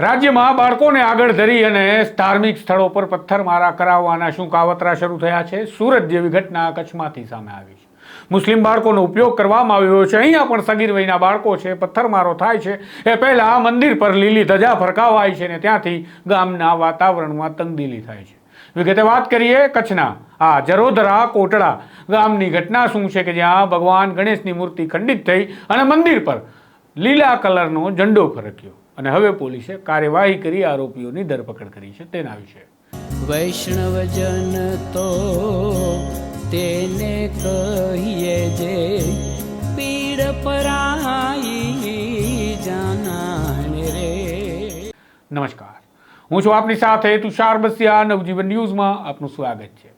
રાજ્યમાં બાળકોને આગળ ધરી અને ધાર્મિક સ્થળો પર પથ્થરમારા કરાવવાના શું કાવતરા શરૂ થયા છે? સુરત જેવી ઘટના કચ્છમાંથી સામે આવી છે. મુસ્લિમ બાળકોનો ઉપયોગ કરવામાં આવ્યો છે. અહીંયા પણ સગીર વયના બાળકો છે. પથ્થરમારો થાય છે. એ પહેલાં મંદિર પર લીલી ધજા ફરકાવાય છે ને ત્યાંથી ગામના વાતાવરણમાં તંગદીલી થાય છે. વિગતે વાત કરીએ કચ્છના. આ જરોધરા કોટડા ગામની ઘટના શું છે કે જ્યાં ભગવાન ગણેશની મૂર્તિ ખંડિત થઈ અને મંદિર પર લીલા કલરનો ઝંડો ફરક્યો? અને હવે પોલીસે કાર્યવાહી કરી આરોપીઓની ધરપકડ કરી છે તેના વિશે. વૈષ્ણવજન તો તેને કહીએ જે પીડ પરાઈ જાનાને રે. નમસ્કાર. હું છું આપની સાથે તુષાર બસિયા નવજીવન ન્યૂઝમાં આપનું સ્વાગત છે.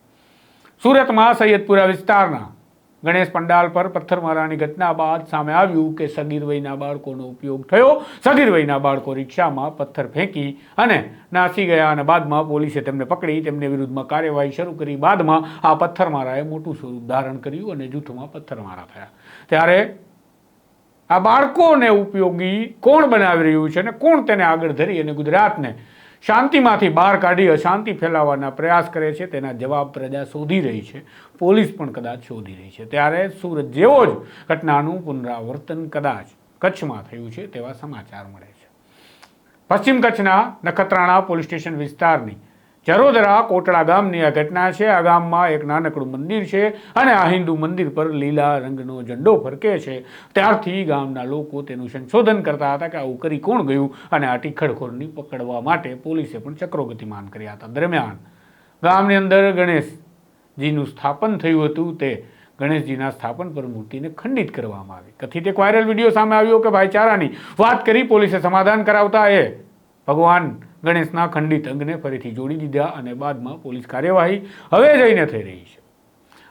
સુરતમાં સૈયદપુરા વિસ્તારના ગણેશ પંડાલ પર પથ્થરમારાની ઘટના બાદ સામે આવ્યું કે સગીર વયના બાળકોનો ઉપયોગ થયો. સગીર વયના બાળકો રિક્ષામાં પથ્થર ફેંકી અને નાસી ગયા અને બાદમાં પોલીસે તેમને પકડી. તેમને વિરુદ્ધમાં કાર્યવાહી શરૂ કરી. બાદમાં આ પથ્થરમારાએ મોટું સ્વરૂપ ધારણ કર્યું અને જૂથમાં પથ્થરમારા થયા. ત્યારે આ બાળકોને ઉપયોગી કોણ બનાવી રહ્યું છે અને કોણ તેને આગળ ધરી અને ગુજરાતને શાંતિમાંથી બહાર કાઢી અશાંતિ ફેલાવવાના પ્રયાસ કરે છે, તેના જવાબ પ્રજા શોધી રહી છે. પોલીસ પણ કદાચ શોધી રહી છે. ત્યારે સુરત જેવો જ ઘટનાનું પુનરાવર્તન કદાચ કચ્છમાં થયું છે, તેવા સમાચાર મળે છે. પશ્ચિમ કચ્છના નખત્રાણા પોલીસ સ્ટેશન વિસ્તારની જરોદરા કોટડા ગામની આ ઘટના છે. આ ગામમાં એક નાનકડું મંદિર છે અને આ હિન્દુ મંદિર પર લીલા રંગનો ઝંડો ફરકે છે. ત્યારથી ગામના લોકો તેનું સંશોધન કરતા હતા કે આવું કરી કોણ ગયું અને આ ટીખડખોરની પકડવા માટે પોલીસે પણ ચક્રો ગતિમાન કર્યા હતા. દરમિયાન ગામની અંદર ગણેશજીનું સ્થાપન થયું હતું. તે ગણેશજીના સ્થાપન પર મૂર્તિને ખંડિત કરવામાં આવી. કથિત એક વાયરલ વીડિયો સામે આવ્યો કે, ભાઈચારાની વાત કરી પોલીસે સમાધાન કરાવતા એ ભગવાન ગણેશના ખંડિત અંગને ફરીથી જોડી દીધા અને બાદમાં પોલીસ કાર્યવાહી હવે જઈને થઈ રહી છે.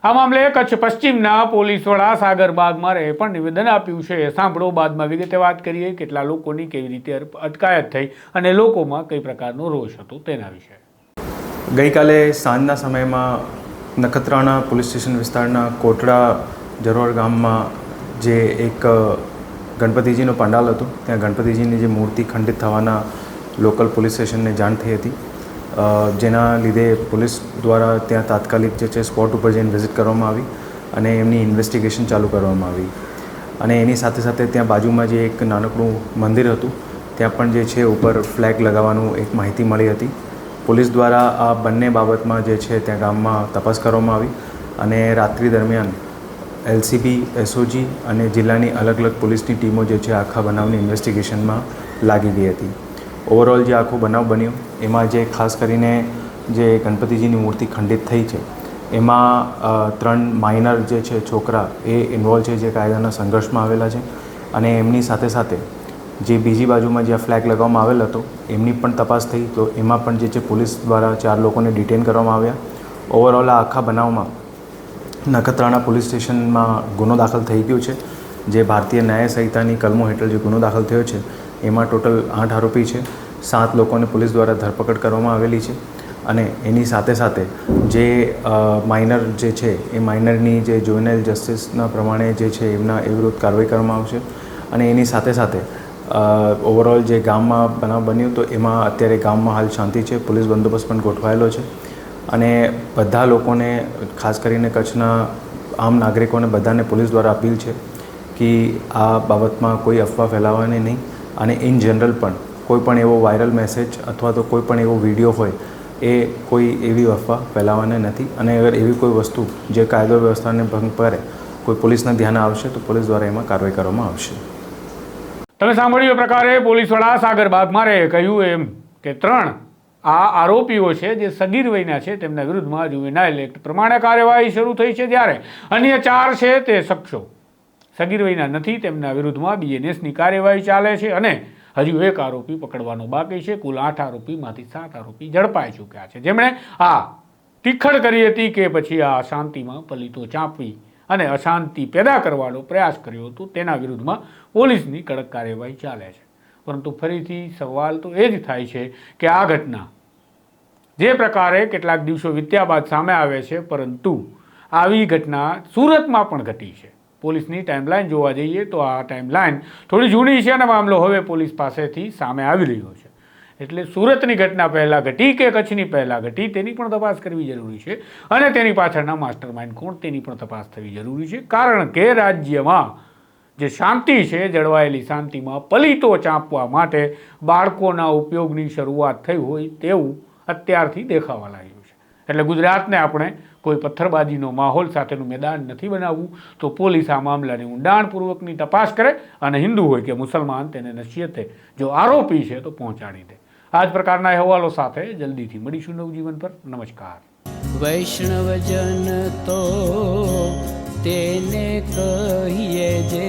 આ મામલે કચ્છ પશ્ચિમના પોલીસ વડા સાગર બાગમારે પણ નિવેદન આપ્યું છે. સાંભળો, બાદમાં વિગતે વાત કરીએ કેટલા લોકોની કેવી રીતે અટકાયત થઈ અને લોકોમાં કઈ પ્રકારનો રોષ હતો તેના વિશે. ગઈકાલે સાંજના સમયમાં નખત્રાણા પોલીસ સ્ટેશન વિસ્તારના કોટડા જરોર ગામમાં જે એક ગણપતિજીનો પંડાલ હતો, ત્યાં ગણપતિજીની જે મૂર્તિ ખંડિત થવાના લોકલ પોલીસ સ્ટેશનને જાણ થઈ હતી. જેના લીધે પોલીસ દ્વારા ત્યાં તાત્કાલિક જે છે સ્પોટ ઉપર જઈને વિઝિટ કરવામાં આવી અને એમની ઇન્વેસ્ટિગેશન ચાલુ કરવામાં આવી. અને એની સાથે સાથે ત્યાં બાજુમાં જે એક નાનકડું મંદિર હતું, ત્યાં પણ જે છે ઉપર ફ્લેગ લગાવવાનું એક માહિતી મળી હતી. પોલીસ દ્વારા આ બંને બાબતમાં જે છે ત્યાં ગામમાં તપાસ કરવામાં આવી અને રાત્રિ દરમિયાન એલસીબી, એસઓજી અને જિલ્લાની અલગ અલગ પોલીસની ટીમો જે છે આખા બનાવની ઇન્વેસ્ટિગેશનમાં લાગી ગઈ હતી. ઓવરઓલ જે આખો બનાવ બન્યો, એમાં જે ખાસ કરીને જે ગણપતિજીની મૂર્તિ ખંડિત થઈ છે, એમાં ત્રણ માઇનર જે છે છોકરા, એ ઇન્વોલ્વ છે જે કાયદાના સંઘર્ષમાં આવેલા છે અને એમની સાથે સાથે જે બીજી બાજુમાં જ્યાં ફ્લેગ લગાવવામાં આવેલ હતો, એમની પણ તપાસ થઈ, તો એમાં પણ જે છે પોલીસ દ્વારા ચાર લોકોને ડિટેન કરવામાં આવ્યા. ઓવરઓલ આ આખા બનાવમાં નખત્રાણા પોલીસ સ્ટેશનમાં ગુનો દાખલ થઈ ગયો છે, જે ભારતીય ન્યાય સંહિતાની કલમો હેઠળ જે ગુનો દાખલ થયો છે એમાં ટોટલ આઠ આરોપી છે. સાત લોકોને પોલીસ દ્વારા ધરપકડ કરવામાં આવેલી છે. અને એની સાથે સાથે જે માઇનર જે છે, એ માઇનરની જે જોઇનલ જસ્ટિસના પ્રમાણે જે છે, એમના એ વિરુદ્ધ કાર્યવાહી કરવામાં આવશે. અને એની સાથે સાથે ઓવરઓલ જે ગામમાં બનાવ બન્યું તો એમાં અત્યારે ગામમાં હાલ શાંતિ છે. પોલીસ બંદોબસ્ત પણ ગોઠવાયેલો છે. અને બધા લોકોને, ખાસ કરીને કચ્છના આમ નાગરિકોને બધાને પોલીસ દ્વારા અપીલ છે કે આ બાબતમાં કોઈ અફવા ફેલાવવાની નહીં. અને ઇન જનરલ પણ, કોઈ પણ એવો વાયરલ મેસેજ અથવા તો કોઈ પણ એવો વીડિયો હોય, એ કોઈ એવી અફવા ફેલાવવાની નથી. અને અગર એવી કોઈ વસ્તુ જે કાયદો વ્યવસ્થાને ભંગ કરે, કોઈ પોલીસના ધ્યાન આવશે, તો પોલીસ દ્વારા એમાં કાર્યવાહી કરવામાં આવશે. તમે સાંભળ્યું એ પ્રકારે પોલીસ વડા સાગર બાગમારે કહ્યું એમ કે ત્રણ આ આરોપીઓ છે જે સગીર વયના છે, તેમના વિરુદ્ધમાં જુવેનાઇલ એક્ટ પ્રમાણે કાર્યવાહી શરૂ થઈ છે જ્યારે. અન્ય ચાર છે તે શખ્સો. સગીર વયના નથી, તેમના વિરુદ્ધમાં બીએનએસની કાર્યવાહી ચાલે છે અને હજુ એક આરોપી પકડવાનો બાકી છે. કુલ આઠ આરોપીમાંથી સાત આરોપી ઝડપાઈ ચૂક્યા છે. જેમણે આ તીખડ કરી હતી કે પછી આ અશાંતિમાં પલિતો ચાંપવી અને અશાંતિ પેદા કરવાનો પ્રયાસ કર્યો હતો. તેના વિરુદ્ધમાં પોલીસની કડક કાર્યવાહી ચાલે છે. પરંતુ ફરીથી સવાલ તો એ જ થાય છે કે આ ઘટના જે પ્રકારે કેટલાક દિવસો વીત્યા બાદ સામે આવે છે, પરંતુ આવી ઘટના સુરતમાં પણ ઘટી છે. પોલીસની ટાઈમલાઈન જોવા જઈએ તો આ ટાઈમલાઈન થોડી જૂની છે અને મામલો હવે પોલીસ પાસેથી સામે આવી રહ્યો છે. એટલે સુરતની ઘટના પહેલાં ઘટી કે કચ્છની પહેલાં ઘટી, તેની પણ તપાસ કરવી જરૂરી છે અને તેની પાછળના માસ્ટર માઇન્ડ કોણ, તેની પણ તપાસ થવી જરૂરી છે. કારણ કે રાજ્યમાં જે શાંતિ છે, જળવાયેલી શાંતિમાં પલીતો ચાંપવા માટે બાળકોના ઉપયોગની શરૂઆત થઈ હોય તેવું અત્યારથી દેખાવા લાગ્યું છે. એટલે ગુજરાતને આપણે કોઈ પથ્થરબાજીનો માહોલ સાથેનું મેદાન નથી બનાવવું, તો પોલીસ આ મામલાની ઊંડાણપૂર્વકની તપાસ કરે અને હિન્દુ હોય કે મુસલમાન તેને નસીહતે જો આરોપી છે તો પહોંચાડી દે. આ જ પ્રકારના અહેવાલો સાથે જલ્દીથી મળીશું નવજીવન પર. નમસ્કાર. વૈષ્ણવજન તો તેને કહીએ જે